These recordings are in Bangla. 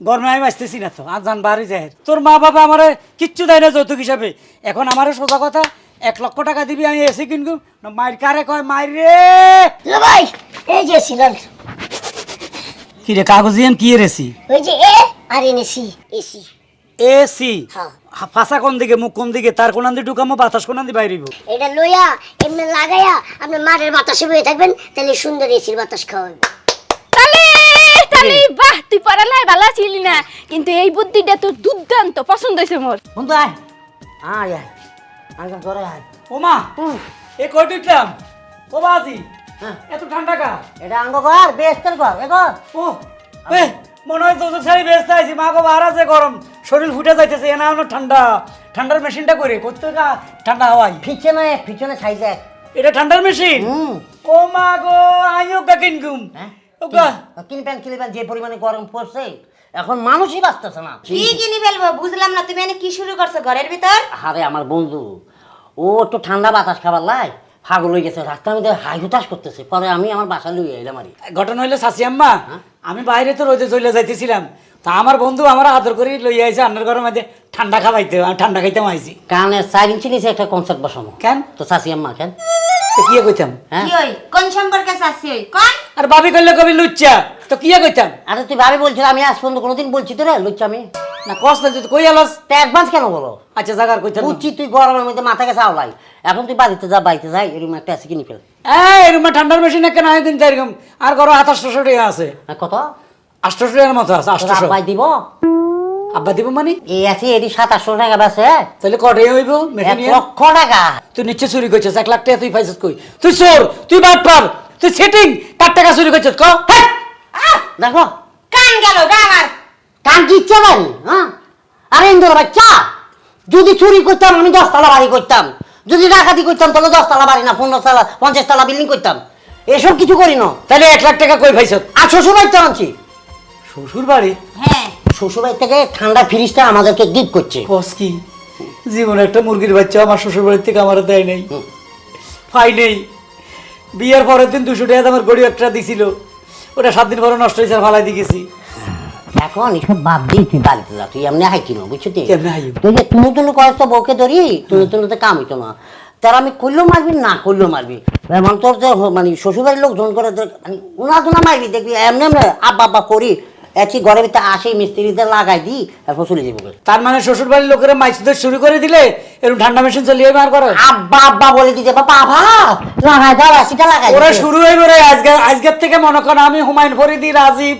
গরমে আমি বাঁচতেছি না তো আর জান বাড়ি যায়। তোর মা বাবা আমার কিচ্ছু দেয় না যৌতুক হিসাবে। এখন আমারও সোজা কথা এক লক্ষ টাকা দিবি আমি এসি কিনবো। মায়ের কারে কয় মায়ের রে! ভাই এই যে সিলাল কি রে কাগজিয়ান কি রেসি ওই যে এ আর এনেছি এসি এসি। হ্যাঁ। ফাঁসা কোন দিকে মুখ কোন দিকে? তার কোন দিকে ঢুকামো বাতাস কোন দিকে বাইরিব এটা লইয়া এমনি লাগাইয়া আপনি মাঠের বাতাসে বয়ে থাকবেন তাহলে সুন্দর এসির বাতাস খাওয়াবেন বাহ তুই ভালো ছিলি না কিন্তু এই বুদ্ধিটা তোর দুর্দান্ত পছন্দ হয়েছে মোর। বন্ধু আয়। আয় আয়। আয় ঘরে আয়। ওমা এ কই ঢুকলাম ও বাজি হ্যাঁ। এত ঠান্ডা কা এটা আঙ্গ কর বেশ তোর কর ও এ মনে হয় তোর শাড়ি ব্যস্ত আছি মা গো বার আছে গরম শরীর ফুটে যাইতেছে এনা হলো ঠান্ডা। ঠান্ডার মেশিনটা করে করতে ঠান্ডা হাওয়াই পিছনে পিছনে সাইজ এটা ঠান্ডার মেশিন? ও মা গো আইও গা কিনকুম হ্যাঁ। যে পরিমাণে গরম পড়ছে এখন মানুষই বাঁচতেছে না। কি কিনি ফেলব বুঝলাম না তুমি এনে কি শুরু করছ ঘরের ভিতর? আরে আমার বন্ধু ও একটু ঠান্ডা বাতাস খাবার লাই ফাগল হয়ে গেছে রাস্তার মধ্যে হাই হুতাশ করতেছে পরে আমি আমার বাসা লুয়ে এলাম আরে। ঘটনা হইল শাসি আম্মা আমি বাইরে তো রোদে চলে যাইতেছিলাম তা আমার বন্ধু আমার আদর করে লইয়া আইছে আন্নার ঘরের মধ্যে ঠান্ডা খাওয়াইতে আমি ঠান্ডা খাইতে আইছি। কানে চার ইঞ্চি নিচে একটা কনসার্ট বসানো কেন? তো চাষি আম্মা কেন? তো কি কইতাম হ্যাঁ? কি ওই কোন সম্পর্কে চাচ্ছি ওই কোন? আর ভাবি করলে কবি লুচ্চা তো কি কইতাম? আরে তুই ভাবি বলছিল আমি আজ পর্যন্ত কোনোদিন বলছি তো রে লুচ্ছি আমি। না কষ্ট না তুই কই আলাস। তা অ্যাডভান্স কেন বলো? আচ্ছা জাগার কইতাম বুঝছি তুই গরমের মধ্যে মাথা গেছে আওলাই। এখন তুই বাড়িতে যা বাড়িতে যাই এরকম একটা আছে কিনে ফেল। এই এরকম ঠান্ডার মেশিন কেন কিন্তু এরকম। আর ঘর আঠাশশো টাকা আছে। কত? আটশোশো টাকার মতো আছে আটশোশো দিব? আব্বা দিব মানে? এই আছে এটি সাতাশশো টাকা বেছে তাহলে কটাই হইব? লক্ষ টাকা। তুই নিশ্চয় চুরি করছিস এক লাখ টাকা তুই পাইছিস কই? তুই চোর তুই বাট পার তুই সেটিং কার টাকা চুরি করছিস ক? হেৎ! দেখো। কান গেল আমার। কান কি ইচ্ছে জানি হ্যাঁ? আরে ইন্দোর বাচ্চা যদি চুরি করতাম আমি দশতলা বাড়ি করতাম। যদি ডাকাতি করতাম তাহলে দশতলা বাড়ি না পনেরো তলা পঞ্চাশ তলা বিল্ডিং করতাম। এসব কিছু করি না তাহলে এক লাখ টাকা কই পাইছ আর শ্বশুর বাড়িতে আনছি। শ্বশুর বাড়ি হ্যাঁ। শ্বশুর বাড়ি থেকে ঠান্ডা ফ্রিজটা আমাদেরকে গিফট করছে। কি? জীবনে একটা মুরগির বাচ্চা আমার শ্বশুর বাড়ির থেকে আমার দেয় নাই। পাই নেই। বিয়ের পরের দিন দুশো টাকা আমার গড়ি একটা দিছিল। ওটা সাত দিন পরে নষ্ট হয়েছে আর ফালাই দিয়ে গেছি। এখন এসব বাদ দিই তুই বাড়িতে যা তুই এমনি হাই কিনো বুঝছ তুই? তুই যে তুনু তুনু করে তো বউকে ধরি তুনু তুনু তো কাম হইতো না তার আমি করলেও মারবি না করলেও মারবি। এমন তোর যে মানে শ্বশুরবাড়ির লোক জন করে মানে উনা দুনা মারবি দেখবি এমনি এমনি আব্বা আব্বা করি। এসি ঘরের ভিতরে আসে মিস্ত্রিদের লাগাই দিই তারপর চলে যাব তার মানে শ্বশুর বাড়ির লোকেরা মাইসদের শুরু করে দিলে এরকম ঠান্ডা মেশিন চলিয়ে মার করে? আব্বা আব্বা বলে দিতে বাবা আভা লাগাই দাও এসিটা লাগাই ওরা শুরু হইব রে আজকে আজকের থেকে মনে করেন আমি হুমায়ুন ফরিদি রাজীব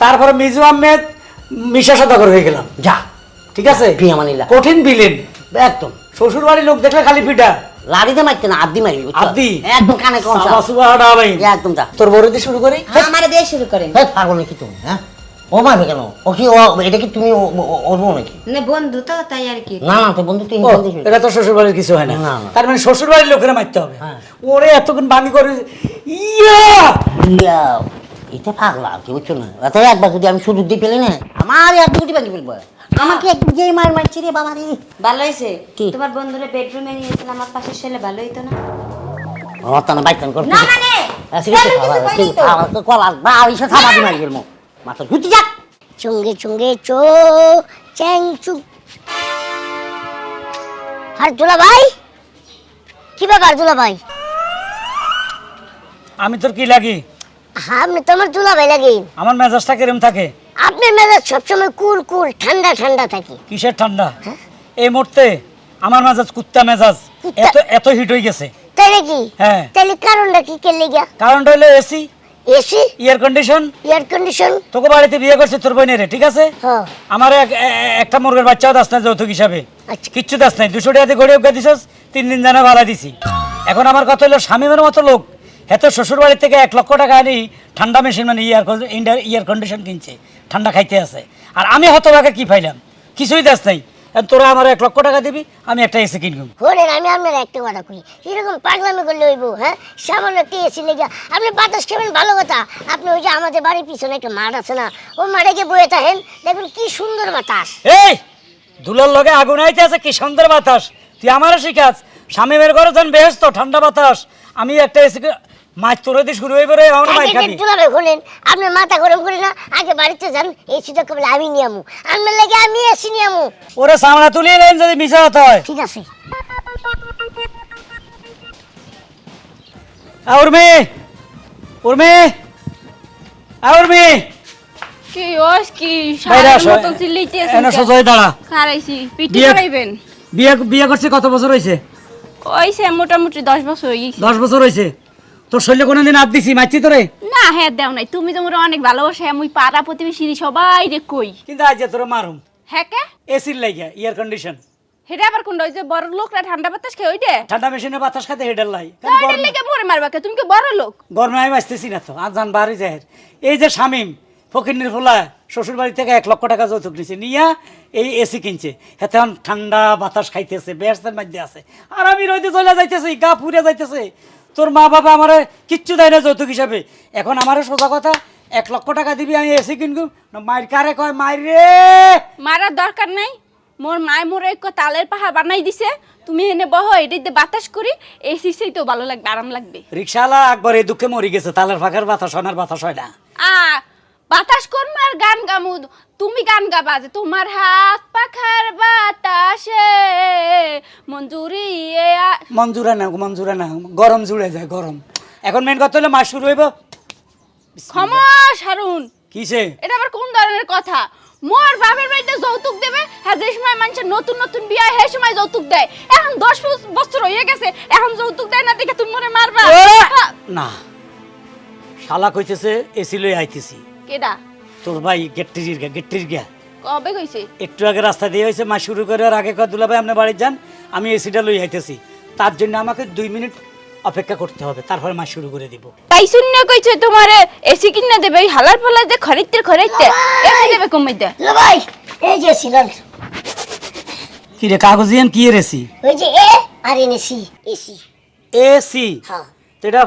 তারপরে মিজু আহমেদ মিশা সদাগর হয়ে গেলাম। যা। ঠিক আছে? ফি আমানিল্লা কঠিন বিলেন একদম। শ্বশুর বাড়ির লোক দেখলে খালি পিঠা লাড়িতে মারতে না আব্দি মারবি? আব্দি? একদম কানে কম হাডা ভাই একদম যা। তোর বড় দিয়ে শুরু করি? আমারে দিয়ে শুরু করেন। হ্যাঁ পাগল নাকি তুমি হ্যাঁ? ও মারবে কেন? ও কি ও এটা কি তুমি ওর বউ নাকি? না বন্ধু তো তাই আর কি? না না তো বন্ধু তুই। এটা তো শ্বশুর বাড়ির কিছু হয় না। না, না। তার মানে শ্বশুর বাড়ির লোকেরা মারতে হবে। হ্যাঁ। ওরে এতক্ষণ বাঙি করে ইয়া! ইয়া, এটা পাগলা কি বুঝছ না? এত একবার যদি আমি সুযোগ দিয়ে পেলে না আমার এক দুটি বাকি ফেলব। আমাকে একটু যেই মার মারছি রে বাবা রে ভালো হয়েছে? কি? তোমার বন্ধুরে বেডরুমে নিয়েছিলাম আমার পাশে ছেলে ভালো হইতো না? রতানা বাইতান করতে না মানে করিনি তো। কলা বা ইসে সামাদি মারি গেল মাথা ঘুরতে যাক। চুঙ্গে চুঙ্গে চো চ্যাং চুং। আর দুলা ভাই কি ব্যাপার দুলা ভাই আমি তোর কি লাগি? হ্যাঁ আপনি তো আমার দুলা ভাই লাগে। আমার মেজাজটা কিরম থাকে? আপনার মেজাজ সবসময় কুল কুল ঠান্ডা ঠান্ডা থাকে। কিসের ঠান্ডা? এই মুহূর্তে আমার মেজাজ কুত্তা মেজাজ। এত এত হিট হয়ে গেছে। তাই নাকি হ্যাঁ। তাহলে কারণটা কি কে লেগা কারণটা হলো AC. AC air condition air condition তোকে বাড়িতে বিয়ে করছে তোর বোনের ঠিক আছে? হ্যাঁ। আমার একটা মুরগের বাচ্চাও দাস নাই যৌতুক হিসাবে। আচ্ছা। কিচ্ছু দাস নাই। দুশো টাকাতে গড়ে উঠে দিছস তিন দিন জানা ভাড়া দিছি। এখন আমার কথা হলো স্বামীমের মতো লোক এত শ্বশুর বাড়ি থেকে এক লক্ষ টাকা আনি ঠান্ডা মেশিন মানে ইয়ার ইন্ডিয়ার ইয়ার কন্ডিশন কিনছে ঠান্ডা খাইতে আছে। আর আমি হতভাগে কি পাইলাম? কিছুই দাস নাই। তোরা আমার এক লক্ষ টাকা দিবি আমি একটা এসে কিনবো। হলেন আমি আপনার একটা কথা কই এরকম পাগলামি করলে হইব হ্যাঁ? সামান্য একটা এসি লেগে আপনি বাতাস খাবেন ভালো কথা। আপনি ওই যে আমাদের বাড়ির পিছনে একটা মাঠ আছে না ওই মাঠে গিয়ে বয়ে থাকেন দেখুন কি সুন্দর বাতাস। এই দুলার লগে আগুন আইতে আছে কি সুন্দর বাতাস। তুই আমারও শিখাস স্বামী বের করে যান বেহেস তো ঠান্ডা বাতাস আমি একটা এসি মাছ তোর দিয়ে শুরু হয়ে পড়ে আমার মাই খাবি। দুলাবে খোলেন আপনার মাথা গরম করে না আগে বাড়িতে যান এই সুযোগ কবলে আমি নিয়ামু আপনার লাগে আমি এসি নিয়ামু ওরে সামলা তুলিয়ে নেন যদি মিশা হতে হয়। ঠিক আছে। আর মেয়ে ওর মেয়ে আর মেয়ে কি ওস কি মতন চিল্লাইতে এনে সোজা হয়ে দাঁড়া। খারাইছি পিটি বিয়ে- করাইবেন বিয়ে বিয়ে করছে কত বছর হয়েছে ওইছে মোটামুটি দশ বছর হয়ে গেছে। দশ বছর হয়েছে তোর শরীরে কোনোদিন হাত দিছি মারছি তোরে? না হ্যাঁ দেও নাই। তুমি তো মোরা অনেক ভালোবাসে মুই পাড়া প্রতিবেশী সবাই রে কই। কিন্তু আজ যে তোরে মারুম হ্যাঁ কে? এসির লাগিয়া ইয়ার কন্ডিশন হেটা আবার কোনটা ওই যে বড় লোকরা ঠান্ডা বাতাস খেয়ে ওইটে ঠান্ডা মেশিনে বাতাস খাতে হেডের লাই। তাইটার লেগে মরে মারবা কে? তুমি কি বড় লোক? গরমে আমি বাঁচতেছি না তো আজ জান বাড়ি যায়। এই যে শামিম ফকিরনির ফোলা শ্বশুর বাড়ি থেকে এক লক্ষ টাকা যৌতুক নিছে নিয়া এই এসি কিনছে। হেতে ঠান্ডা বাতাস খাইতেছে ব্যস্তের মধ্যে আছে। আর আমি রইতে চলে যাইতেছি গা পুড়ে যাইতেছে। তোর মা বাবা আমার কিচ্ছু দেয় না যৌতুক হিসাবে। এখন আমারও সোজা কথা এক লক্ষ টাকা দিবি আমি এসি কিনবো। মায়ের কারে কয় মায়ের রে! মারার দরকার নাই। মোর মায় মোর এক তালের পাহা বানাই দিছে। তুমি এনে বহ এটিতে বাতাস করি এই সিসেই তো ভালো লাগবে আরাম লাগবে। রিক্সাওয়ালা একবার এই দুঃখে মরি গেছে তালের ফাঁকার বাতাস সোনার বাতাস হয় না। আ বাতাস আর গান গামু? তুমি গান গাবা যে তোমার হাত পাখার বাতাসে। মঞ্জুরি মঞ্জুরা না মঞ্জুরা না গরম জুড়ে যায় গরম। এখন মেন কথা হলো মাস শুরু হইব। ক্ষমা সারুন। কিসে? এটা আবার কোন ধরনের কথা? মোর বাপের বাড়িতে যৌতুক দেবে হ্যাঁ যে সময় মানুষের নতুন নতুন বিয়ে হয়, সেই সময় যৌতুক দেয়। এখন দশ বছ- বছর হয়ে গেছে এখন যৌতুক দেয় না দেখে তুমি মনে মারবা। না। শালা কইতেছে এসি লই আইতেছি। কেডা? তোর ভাই গেটটির গা গেটটির গা। কবে কইছে? একটু আগে রাস্তা দিয়ে হয়েছে মা শুরু করে আর আগে কয় দুলা ভাই আপনার বাড়ি যান আমি এসিটা লই আইতেছি। তার জন্য আমাকে দুই মিনিট অপেক্ষা করতে হবে তারপরে মা শুরু করে দিব। তাই শূন্য কইছে তোমার এসি কিনা দেবে ওই হালার ফালার যে খরিদতে খরিদতে এসি দেবে কমাই দে ভাই! এই যে সিলন কি রে কাগজিয়ান কি এর এসি ওই যে এ আর এনেছি এসি এসি হ্যাঁ। তো এটা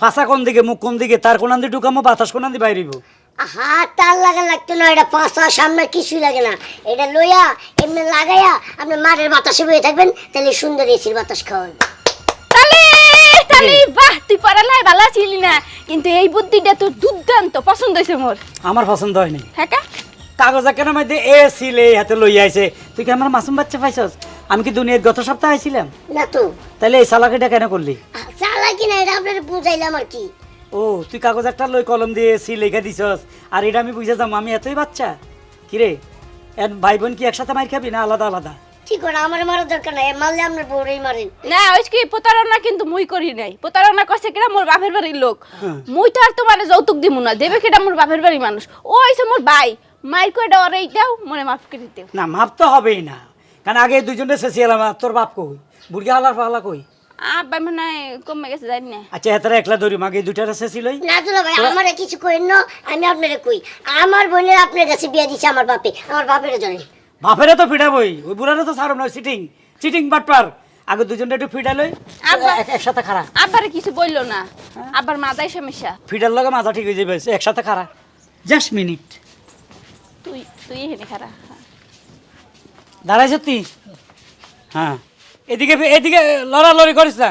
ফাঁসা কোন দিকে মুখ কোন দিকে? তার কোন দিকে ঢুকামো বাতাস কোন দিকে বাইরিব? আহা তার লাগা লাগতো না এটা পাঁচা সামনে কিছুই লাগে না। এটা লইয়া এমনি লাগাইয়া আপনি মাঠের বাতাসে বয়ে থাকবেন তাহলে সুন্দর এসির বাতাস খাওয়ান। তালে তালে বাহ তুই ভালো ছিলি না কিন্তু এই বুদ্ধিটা তোর দুর্দান্ত পছন্দ হয়েছে মোর। আমার পছন্দ হয়নি। হ্যাঁ? কাগজ কেন লে হাতে লই আইছে। তুই কি আমার মাসুম বাচ্চা পাইছস? আমি কি দুনিয়ার গত সপ্তাহে আইছিলাম? না তো। তাহলে এই সালাকিটা কেন করলি। এটা আপনার বুঝাইলাম আর কি। ও তুই কাগজ একটা লই কলম দিয়ে এসি লেখা দিছস আর এটা আমি বুঝে যাম আমি এতই বাচ্চা। কিরে ভাই বোন কি একসাথে মার খাবি না আলাদা আলাদা? ঠিক করে আমার মারার দরকার নাই মারলে আপনার বউরেই মারেন না ওই কি প্রতারণা কিন্তু মুই করি নাই। প্রতারণা করছে কিনা মোর বাপের বাড়ির লোক। মুই তো আর তোমার যৌতুক দিমু না দেবে কিটা মোর বাপের বাড়ির মানুষ। ও হইছে মোর ভাই মাইর কই ডরে দাও মনে মাফ করে দিতে না মাফ তো হবেই না। কারণ আগে দুজনে শেষিয়ালাম তোর বাপ কই? বুড়ি হালার পালা কই? আব্বা মনে হয় কমে গেছে জানি না। আচ্ছা একলা মাগে দুইটার শেষিলই না দুলা ভাই আমারে কিছু কইন না আমি আপনারে কই। আমার বোনের আপনার কাছে বিয়া দিছে আমার বাপে আমার বাপের জানেন বাপেরে তো ফিটাবই ওই বুড়ারে তো সারো নয় সিটিং চিটিং বাটপার। আগে দুজনটা একটু ফিটালই আব্বা। এক- একসাথে খারা কিছু বলল না। আব্বার মাথায় সমস্যা। লগে মাথা ঠিক হয়ে যাবে একসাথে খারা জাস্ট মিনিট তুই তুই এখানে খারা দাঁড়াই সত্যি? হ্যাঁ। এদিকে এদিকে লড়ালড়ি করিস না।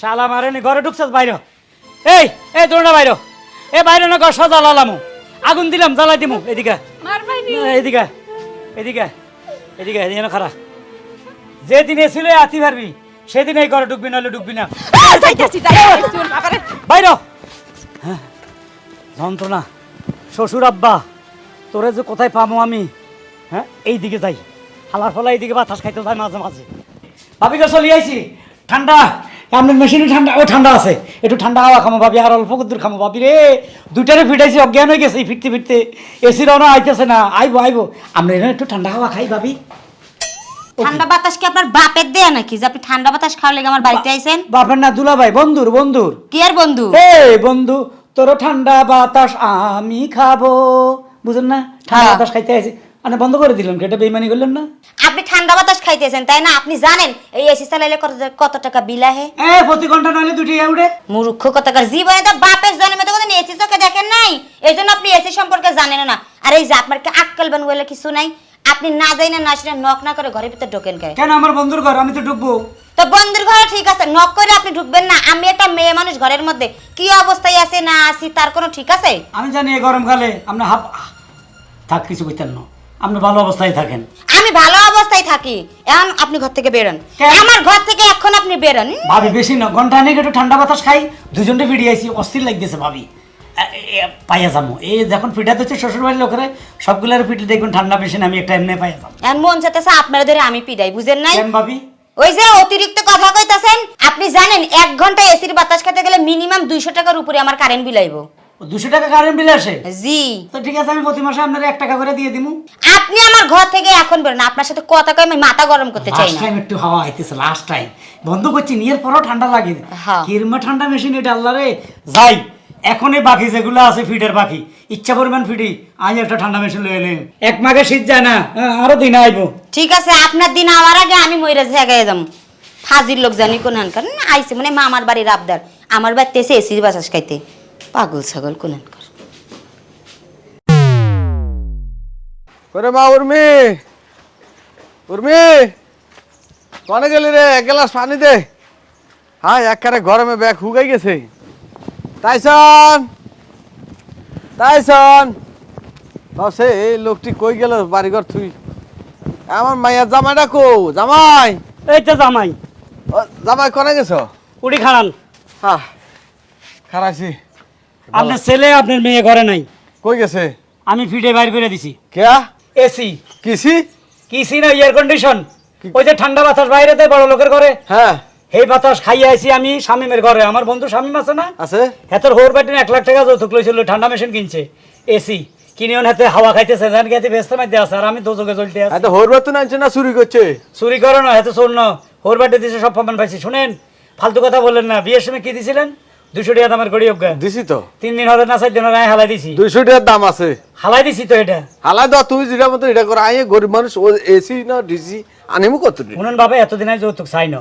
শালা মারেনি ঘরে ঢুকছাস বাইরে এই এই তোর না বাইরে এ বাইরে না ঘর সজা লালামু আগুন দিলাম জ্বালাই দিমু এদিকে এদিকে এদিকে এদিকে এদিকে খারা যেদিন এসিলে আতি পারবি সেদিন এই ঘরে ঢুকবি নাহলে ঢুকবি না বাইর হ্যাঁ, যন্ত্রণা। শ্বশুর আব্বা তোরে যে কোথায় পাবো আমি? হ্যাঁ? এই দিকে যাই। হালার ফলা এইদিকে বাতাস খাইতে যাই মাঝে মাঝে। ভাবি ভাবিকে চলে আইছি। ঠান্ডা। আপনার মেশিনে ঠান্ডা? ও ঠান্ডা আছে। একটু ঠান্ডা হাওয়া খামো ভাবি আর অল্প দূর খামো ভাবি রে। দুইটারে ফিটাইছি অজ্ঞান হয়ে গেছে ফিরতে ফিরতে। এসির অনা আইতেছে না। আইবো আইবো। আমরা এখানে একটু ঠান্ডা হাওয়া খাই ভাবি। ঠান্ডা বাতাস কি আপনার বাপের দেয়া নাকি? যে আপনি ঠান্ডা বাতাস খাওয়ার লেগে আমার বাড়িতে আইছেন? বাপের না দুলা ভাই বন্ধুর বন্ধুর। কি আর বন্ধু? এই বন্ধু তোর ঠান্ডা বাতাস আমি খাব। বুঝেন না? ঠান্ডা হ্যাঁ। বাতাস খাইতে আইছি। মানে বন্ধ করে দিলেন এটা বেইমানি করলেন না? আপনি ঠান্ডা বাতাস খাইতেছেন তাই না? আপনি জানেন এই এসি চালাইলে কত কত টাকা বিল আহে এ প্রতি ঘণ্টা নইলে দুটি উঠে মূর্খ কথাকার জীবনে তো বাপের জন্মে তো কোনদিন এসি চোখে দেখেন নাই। এই জন্য আপনি এসি সম্পর্কে জানেন না। আর এই যে আপনার কি আক্কেল বান বলে কিছু নাই? আপনি না যাই না শুনে নক না করে ঘরের ভিতর ঢোকেন কে? কেন আমার বন্ধুর ঘর? আমি তো ঢুকবো। তো বন্ধুর ঘরে ঠিক আছে নক করে আপনি ঢুকবেন না। আমি একটা মেয়ে মানুষ ঘরের মধ্যে। কি অবস্থায় আছে না আছি তার কোনো ঠিক আছে? আমি জানি এই গরমকালে আপনি হাফ থাক কিছু কইতেন না। আপনি ভালো অবস্থায় থাকেন। আমি ভালো অবস্থায় থাকি। এখন আপনি ঘর থেকে বেরোন। কেন? আমার ঘর থেকে এখন আপনি বেরোন। ভাবি বেশি না। ঘণ্টা নেই একটু ঠান্ডা বাতাস খাই। দুজনটা ফিরিয়ে আইছি অস্থির লাগতেছে ভাবি। পাইয়া যাব। এই যখন পিঠাতে হচ্ছে লোকেরা সবগুলোর পিঠে দেখবেন ঠান্ডা আমি একটা এমনি পাইয়া যাব। এখন মন চাইতেছে আপনারা ধরে আমি পিডাই বুঝেন নাই? কেন ভাবি? ওই যে অতিরিক্ত কথা কইতাছেন আপনি জানেন এক ঘণ্টা এসির বাতাস খেতে গেলে মিনিমাম দুইশো টাকার উপরে আমার কারেন্ট বিল আইব। দুশো টাকা কারেন্ট বিল আসে? জি। তো ঠিক আছে আমি প্রতি মাসে আপনার এক টাকা করে দিয়ে দিমু। আপনি আমার ঘর থেকে এখন বেরোন আপনার সাথে কথা কই আমি মাথা গরম করতে চাই না। টাইম একটু হাওয়া আইতেছে লাস্ট টাইম বন্ধ করছি নিয়ের পরও ঠান্ডা লাগে। হ্যাঁ। কিরমা ঠান্ডা মেশিন এটা আল্লাহ রে। যাই। এখনই বাকি যেগুলো আছে ফিডের বাকি। ইচ্ছা পরিমাণ ফিডি আজ একটা ঠান্ডা মেশিন লয়ে এলেন এক মাঘে শীত যায় না হ্যাঁ, আরও দিন আইবো। ঠিক আছে আপনার দিন আওয়ার আগে আমি মইরা জায়গায় যাম। ফাজির লোক জানি কোন হানকার। না আইছে মানে মামার বাড়ির আবদার। আমার বাড়িতে এসে এসির বাতাস খাইতে। পাগল ছাগল কোন হানকার। করে মা উর্মি! উর্মি! কনে গেলি রে? এক গ্লাস পানি দে। হ্যাঁ একবারে গরমে ব্যাগ হুগাই গেছে। তাইসন! তাইসন! সে এই লোকটি কই গেল বাড়িঘর তুই আমার মাইয়ার জামাইটা কো জামাই! এই তো জামাই। জামাই কনে গেছ? উড়ি খাড়ান। হ্যাঁ খারাইছি আপনার ছেলে আপনার মেয়ে ঘরে নাই। কই গেছে? আমি ফিডে বাইর করে দিছি। কেয়া? এসি। কিসি? কিসি না এয়ার কন্ডিশন ওই যে ঠান্ডা বাতাস বাইরে দেয় বড় লোকের ঘরে। হ্যাঁ। এই বাতাস খাইয়ে আইছি আমি শামিমের ঘরে। আমার বন্ধু শামিম আছে না? আছে। হেতর হোর ব্যাটিন এক লাখ টাকা যৌতুক লইছিল ঠান্ডা মেশিন কিনছে এসি। কিনে ওন হাতে হাওয়া খাইতেছে জান গেতে ব্যস্ত মাইতে আছে আর আমি দোজকে জ্বলতে আছি। এত হোর বেতন আনছে না চুরি করছে? চুরি করো না হেতে শোন না হোর ব্যাটে দিছে সব প্রমাণ পাইছি। শুনেন ফালতু কথা বললেন না। বিয়ের সময় কি দিছিলেন? দুশো টাকা দামের গড়ি অজ্ঞা দিছি তো। তিন দিন হবে না চার দিন হবে হালাই দিছি। দুইশো টাকার দাম আছে। হালাই দিছি তো এটা। হালাই দাও তুই যেটা মতো এটা করে। আইয়ে গরিব মানুষ ও এসি না ডিসি আনিমু কত শুনুন বাবা এতদিন আগে যৌতুক চাই না।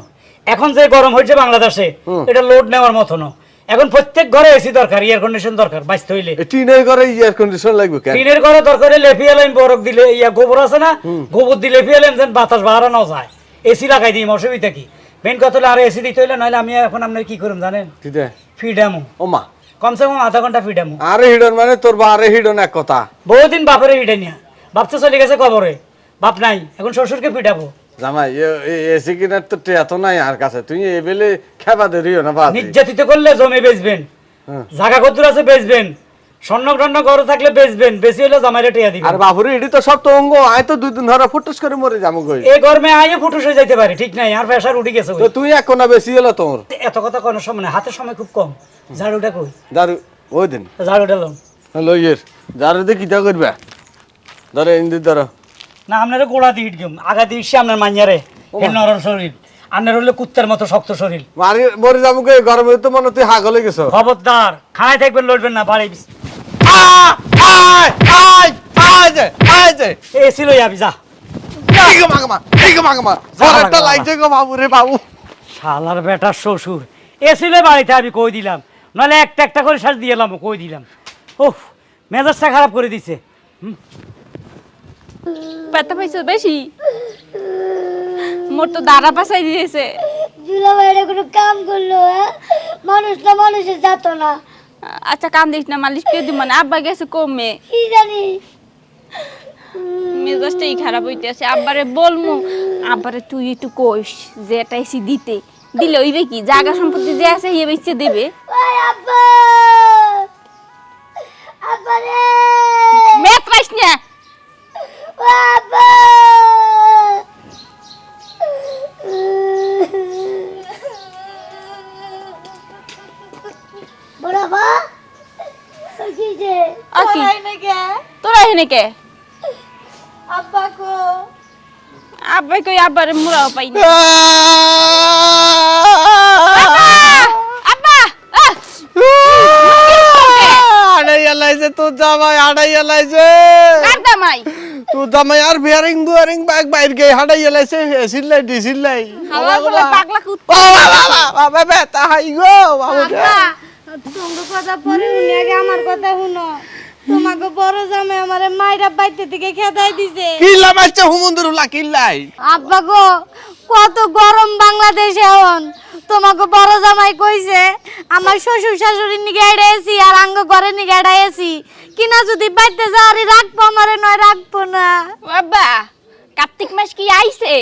এখন যে গরম হয়েছে বাংলাদেশে এটা লোড নেওয়ার মতো না। এখন প্রত্যেক ঘরে এসি দরকার এয়ার কন্ডিশন দরকার বাঁচতে হইলে। টিনের ঘরে এয়ার কন্ডিশন লাগবে কেন? টিনের ঘরে দরকার হলে লেফি এলাইন বরফ দিলে ইয়া গোবর আছে না? গোবর দিলে লেফি এলাইন যেন বাতাস বাড়ানো যায়। এসি লাগাই দিই অসুবিধা কি? মেন কথা হলে আর এসি দিতে হইলে নইলে আমি এখন আপনার কি করুন জানেন? ফিডামু ও মা কমসে কম আধা ঘণ্টা ফিডামু আরে হিডন মানে তোর বা আরে হিডন এক কথা। বহুদিন বাপের ফিডে নিয়া বাপতে চলে গেছে কবরে। বাপ নাই এখন শ্বশুরকে ফিডাবো জামাই এসি কিনার তো এত নাই আর কাছে। তুই এবেলে খেবা ধরিও না বাদ নির্যাতিত করলে জমি বেচবেন হ্যাঁ। জাগা কদ্দুর আছে বেচবেন স্বর্ণ ঘরে থাকলে বেচবেন বেশি হলে জামাইরে টিয়া দিবেন। আর বাবুরে এটি তো সব তো অঙ্গ আয় তো দুই দিন ধরে ফুটুস করে মরে যাব কই এই গরমে ফুটুস হয়ে যাইতে পারে ঠিক নাই আর উঠে গেছে তো তুই এক কোনা বেশি হলো তোর। এত কথা কোনো সময় না হাতের সময় খুব কম। ঝাড়ুটা কই? দারু ওই দিন। ঝাড়ুটা লম লইয়ের যার দিয়ে কিটা করবে। ধরে ইন্দি ধরো। না আপনারা গোড়া দিয়ে গেম আগা দিয়ে আপনার মাইয়ারে। হে নরম শরীর। আপনার হলে কুত্তার মতো শক্ত শরীর। মারি মরে যাব কই গরমে তো মনে তুই হাগলে গেছ। খবরদার খানায় থাকবেন লড়বেন না বাড়ি এসি লই যাবি যা। শালার বেটার শ্বশুর। এসি লই বাড়িতে আমি কই দিলাম। নাহলে একটা একটা করে শ্বাস দিয়ে কই দিলাম। ওহ মেজাজটা খারাপ করে দিছে। ব্যথা পাইছো বেশি। মোর তো দাঁড়া পাশাই দিয়েছে। দুলা ভাইরা কোনো কাম করল হ্যাঁ? মানুষ না মানুষের যাতো না। আচ্ছা কান দিস না মালিশ পেয়ে দিব মানে আব্বা গেছে কমে। কি জানি? মেজাজটাই খারাপ হইতেছে। আব্বারে বলমু আব্বারে তুই একটু কইস যে এটা এসি দিতে। দিলে ওইবে কি? জায়গা সম্পত্তি যে আছে ইয়ে বেচে দেবে। আব্বা! মেয়ে পাইস না। ও আব্বা বড় বা কি যে? আর তোরা এখানে কে? আব্বা কো? আব্বাই কই? আব্বারে মুরাও পাই না। আব্বা! তোর জামাই আড়াই এলাইছে কার দামাই তোর জামাই আর বিয়ারিং বুয়ারিং ব্যাগ বাইর গিয়ে হাঁটাই এলাইছে এসিল্লাই ডিসিল্লাই হালা বলে পাগলা কুত ও বাবা বাবা বেতা হাই গো বাবু তোমার কথা পরে শুনি আগে আমার কথা শুনো। তোমাকে বড় আমারে মাইরা বাইতে থেকে খেদাই দিছে। কিল্লা মারছে কিল্লাই। আব্বা গো কত গরম বাংলাদেশে এখন। তোমাকে বড় জামাই কইছে আমার শ্বশুর শাশুড়ি নিগে এড়ে এসি আর আঙ্গ ঘরে নিগে এড়ে এসি কিনা যদি বাইতে যাওয়ারই রাখব আমারে নয় রাখব না। বাবা কার্তিক মাস কি আইছে?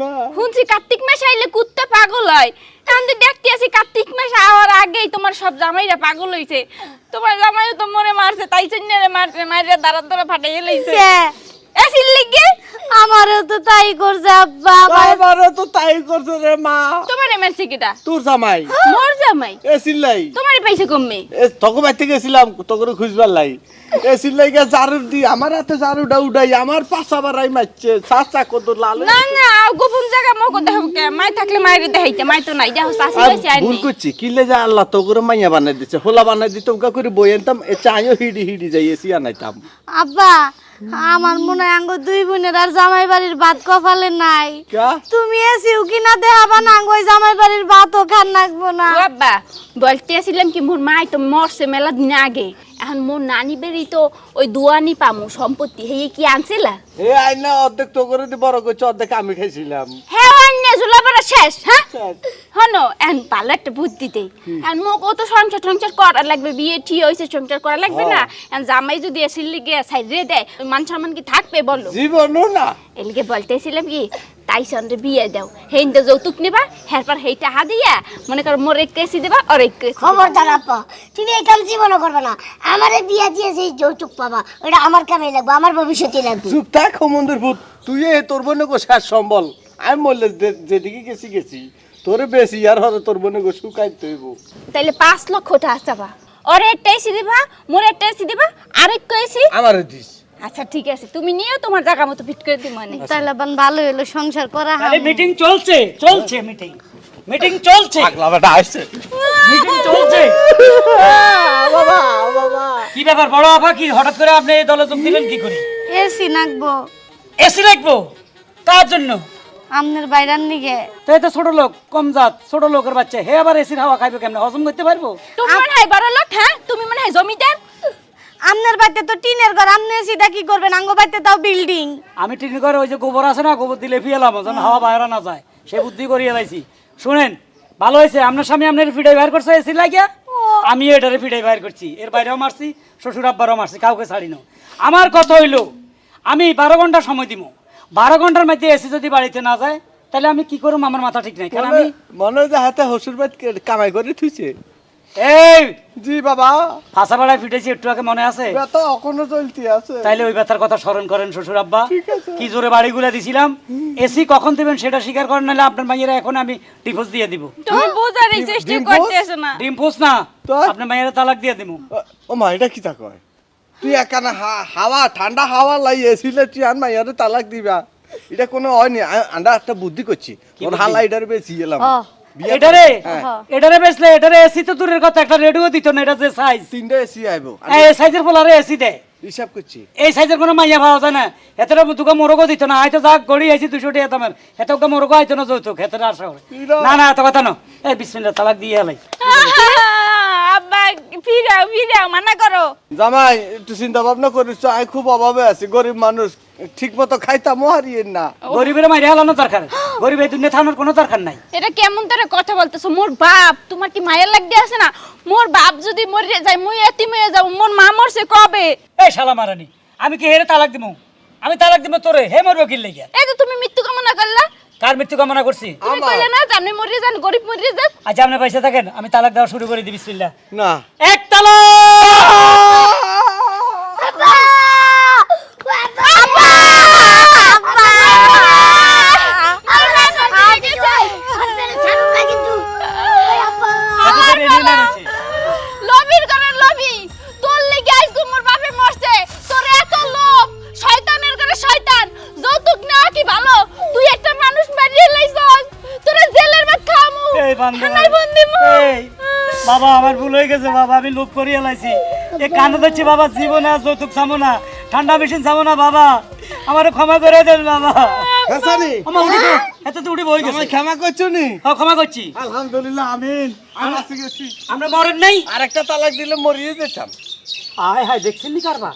না। শুনছি কার্তিক মাস আইলে কুত্তে পাগল হয়। তো দেখতে আছি কার্তিক মাস আওয়ার আগেই তোমার সব জামাইরা পাগল হইছে। তোমার জামাইও তো মনে মারছে তাই জন্য মারছে মাইরা দাঁড়া দাঁড়া ফাটাইয়ে লইছে? এসির লিগে আমারও তো তাই করছে আব্বা আমার বাবারে তো তাই করছে রে মা। তোমার মারছে কিটা? তোর জামাই। মোর জামাই? এসিল্লাই তোমারই পাইছে কমে এ তোকে বাইতে গেছিলাম তোকে খুঁজবার লাই। এসিল্লাই গে জারু দি আমার হাতে জারুটা উঠাই আমার পাশা বাড়াই মারছে চাচা কত লাল না না গোপন জায়গা মগ দেখাব কে? মাই থাকলে মায়ের দেখাইতে মাই তো নাই। যাও শাশি আর হইছে আর ভুল করছি কিলে যা আল্লাহ তো করে মাইয়া বানাই দিচ্ছে হোলা বানাই দিতাম কা করে বই আনতাম এ চাইও হিডি হিডি যাই এসি আনাইতাম আব্বা আমার মনে হয় আঙ্গুর দুই বোনের আর জামাই বাড়ির ভাত কপালে নাই। তুমি এসিও কিনা দেখাবা না আঙ্গ ওই জামাই বাড়ির ভাতও খান রাখব না। বাবা আব্বা বলতে আসছিলাম কি মোর মাই তো মরছে মেলা দিন আগে। এখন মোর নানি বেরি তো ওই দুয়ানি পামু সম্পত্তি। হে কি আনছিলা? এ আইনা অর্ধেক তো করে দি বড় করছে অর্ধেক আমি খাইছিলাম। হ্যাঁ অন্য জুলাবার শেষ হ্যাঁ? হনো এখন পালা একটা বুদ্ধি দেই এখন মোক ও তো সংসার টংসার করা লাগবে বিয়ে ঠিক হয়েছে সংসার করা লাগবে না। এখন জামাই যদি এসির লিগে সাইডে দেয় মান সম্মান কি থাকবে বলো? জীবনও না। এলিগে বলতেছিলাম কি তাই সন্ধ্যে বিয়ে দাও। হেইন যৌতুক নিবা হেরপর হেইটা হা দিয়া মনে করো মোর এক কেসি দিবা আর এক কেসি খবরদার আপা তুমি এই কাম জীবনও করবে না। আমারে বিয়া দিয়ে সেই যৌতুক পাবা ওটা আমার কামে লাগবে আমার ভবিষ্যতে লাগবে। চুপ থাক মন্দির ভূত তুই তোর বোনে শেষ সম্বল। আমি বললে যে- যেদিকে গেছি গেছি। তোরে বেশি আর হরে তোর বোনে গো শুকাই তৈব তাইলে পাঁচ লক্ষ টাকা চাবা। ওর একটা এসি দিবা মোর একটা এসি দিবা আরেক এসি আমারে দিস। আচ্ছা ঠিক আছে। তুমি নিয়েও তোমার জায়গা মতো ফিট করে দিই মানে তাহলে বান ভালো হলো সংসার করা আরে মিটিং চলছে চলছে মিটিং মিটিং চলছে। পাগলা বেটা আসছে। মিটিং চলছে। বাবা বাবা। কি ব্যাপার বড় আফা কি হঠাৎ করে আপনি এই দলে যোগ দিলেন কি করে? এসি নাকবো। এসি রাখব কার জন্য? আমনের বাইরার নিগে। তাই তো ছোট লোক কম জাত ছোট লোকের বাচ্চা। হে আবার এসির হাওয়া খাইবে কেমনে? হজম করতে পারব? তুমি মনে হয় বড় লোক হ্যাঁ? তুমি মনে হয় জমিদার? আমনের বাড়িতে তো টিনের ঘর আমনে এসিটা কি করবেন? আঙ্গ বাড়িতে তাও বিল্ডিং আমি টিনের করে ওই যে গোবর আছে না গোবর দিলে ফিয়েলাম যেন হাওয়া বাইরে না যায়। সে বুদ্ধি করিয়ে লাইছি। শুনেন ভালো হয়েছে? আপনার স্বামী আপনার ফিডাই বাইর করছে এসি লাগিয়া? আমি এটারে ফিডাই বাইর করছি। এর বাইরেও মারছি শ্বশুর আব্বারও মারছি কাউকে ছাড়ি না আমার কথা হইল আমি বারো ঘণ্টা সময় দিব বারো ঘণ্টার মধ্যে এসি যদি বাড়িতে না যায় তাহলে আমি কি করব আমার মাথা ঠিক নাই। কারণ আমি মনে হয় যে হাতে হসুর কামাই করে থুইছে। এই! জি বাবা। ফাঁসা বেড়ায় ফিটেছি একটু আগে মনে আছে? ব্যথা এখনও চলতি আছে। তাইলে ওই ব্যথার কথা স্মরণ করেন শ্বশুর আব্বা। কি জোরে বাড়িগুলা দিছিলাম। এসি কখন দিবেন সেটা স্বীকার করেন নাহলে আপনার মাইয়েরা এখন আমি ডিভোর্স দিয়ে দিব। তুমি বোঝার চেষ্টা করতেছ না। না তো? আপনার মাইয়েরা তালাক দিয়ে দিব। ও মা এটা কি তা কয়? তুই একানা হা- হাওয়া ঠান্ডা হাওয়া লাই এসিলে তুই আর মাইয়ারে তালাক দিবা। এটা কোনো হয়নি আ- আন্ডা একটা বুদ্ধি করছি। ওর হালা এটার বেশি এলাম। এটারে হ্যাঁ। এটারে বেচলে এটারে এসি তো দূরের কথা একটা রেডিও দিত না এটা যে সাইজ তিনটা এসি আইবো। এই সাইজের পোলারে এসি দেয় হিসাব করছি। এই সাইজের কোনো মাইয়া পাওয়া যায় না। হেতের দুটো মোরগও দিত না হয়তো যা গড়ি আইছি দুশো টাকা দামের। হেতে ওকে মোরগও আইতো না যৌতুক না না এত কথা না। এই বিসমিল্লাহ তালাক দিয়ে এলাই ফিরাও ফিরাও মানা করো। জামাই একটু চিন্তা ভাবনা করিস আমি খুব অভাবে আছি গরিব মানুষ ঠিক মতো খাইতাম হারিয়েন না। গরিবের মাইরে হালানো দরকার গরিব এই দুনিয়া থানোর কোনো দরকার নাই। এটা কেমন তারা কথা বলতেছো? মোর বাপ তোমার কি মায়ের লাগতে আছে না? মোর বাপ যদি মরে যায় মুই এতিম হয়ে যাব মোর মা মরছে কবে? এই শালা মারানি আমি কি হেরে তালাক দিব আমি তালাক দিব তোরে হে মরবো কি লেগে এই তো তুমি মৃত্যু কামনা করলা কার মৃত্যু কামনা করছি? তুমি কইলে না আপনি মরে যান গরিব মরে যান। আচ্ছা আপনি পয়সা থাকেন আমি তালাক দেওয়া শুরু করে দিই বিসমিল্লাহ। না। এক তালাক! বাবা আমার ভুল হয়ে গেছে বাবা আমি লোভ করিয়ে লাইছি। এ কানে দিচ্ছি বাবা জীবনে যৌতুক চামো না। ঠান্ডা মেশিন চামো না বাবা। আমারে ক্ষমা করে দেন বাবা। হাসানি। আমার উঠি তো এত তো উঠি বই গেছে। ক্ষমা করছ নি হ্যাঁ, ক্ষমা করছি। আলহামদুলিল্লাহ আমিন। আমরা মরেন নাই। আর একটা তালাক দিলে মরিয়ে যেতাম। হায় হায় দেখছেন নি কারবার?